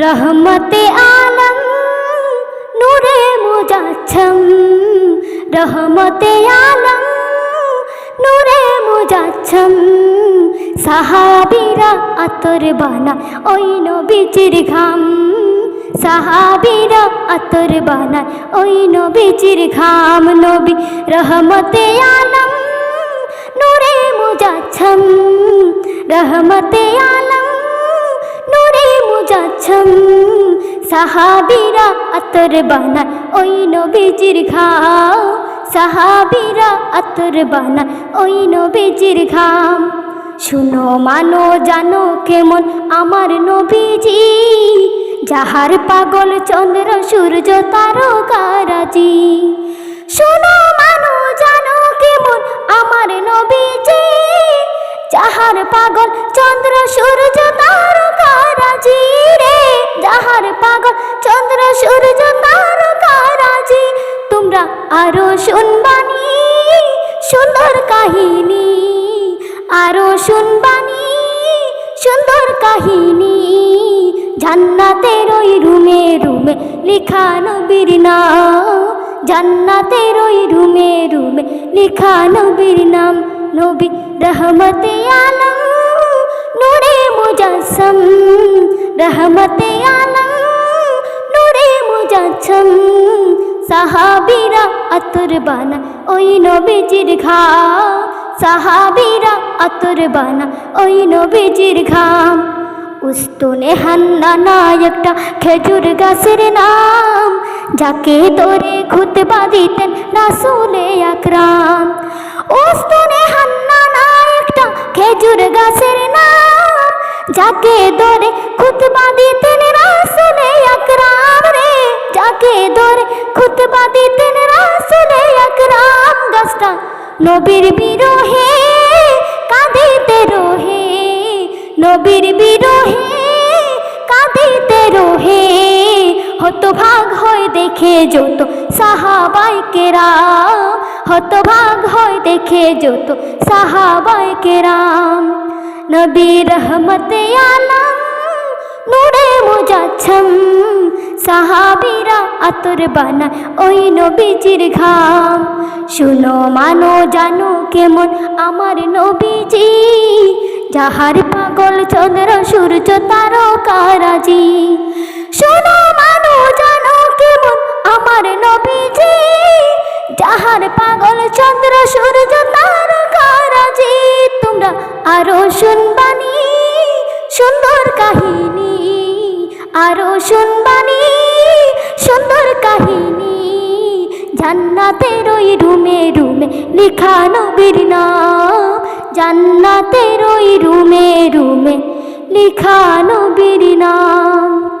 রহমতে আলম, নূরে মুজাচ্ছম। রহমতে আলম, নূরে মুজাচ্ছম। সাহাবিরা আতর বানা, ওই নবীজির ঘাম। সাহাবিরা আতর বানা, ওই নবীজির ঘাম। নবী রহমতে আলম, নূরে মুজাচ্ছম। রহমতে আলম সাহাবিরা আতর বানা ওই নবীজির ঘাম সাহাবিরা আতর বানা ওই নবীজির ঘাম শুনো, মানো, জানো কেমন আমার নবীজি, যাহার পাগল চন্দ্র, সূর্য তারকারাজি শুনো, মানো, জানো কেমন আমার নবীজি, যাহার পাগল চন্দ্র, সূর্য তারকারাজি রে। যাহার আরও শুনবানি সুন্দর কাহিনী। আরও শুনবানি সুন্দর কাহিনী। জান্নাতের ওই রুমে রুমে লিখা নবীর নাম। জান্নাতের ওই রুমে রুমে লিখা নবীর নাম। নবী রহমতে আলম, নূরে মুজাসম। রহমতে আলম সাহাবিরা আতর বানা, ওই নবীজির ঘা সাহাবিরা আতর বানা, ওই নবীজির ঘাম। উস্তুনে হান্না একটা খেজুর গাছের নাম, যাকে তোরে খুতবা দিতেন রাসুলে আকরাম। উস্তুনে হান্না একটা খেজুর গাছের নাম, যাকে দরে খুতবা দিতেন রাসুলে আকরাম রে। যাকে দরে খুতবা দিতেন রাসুলে আকরাম গাছটা নবীর বিরহে কাঁদিতে রোহে। নবীর বিরহে কাঁদিতে রোহে। হতভাগ হয় দেখে যত সাহাবাই কেরাম। হতভাগ হয় দেখে যত সাহাবাই কেরাম। নবী রহমতে আলম নূরে মুজাচ্ছম সাহাবিরা আতর বানা ওই নবীজির ঘাম। শুনো মানো, জানো কেমন আমার নবীজি, যাহার পাগল চন্দ্র, সূর্য তারকারাজি শোনো মানো, জানো কেমন আমার নবীজি, যাহার পাগল চন্দ্র, সূর্য তারকারাজি তোমরা আরও শুনবানি সুন্দর কাহিনী আরও শুনবানি সুন্দর কাহিনী। জান্নাতের ওই রুমে রুমে লিখা নবীর নাম। জান্নাতের ওই রুমে রুমে লিখা নবীর নাম।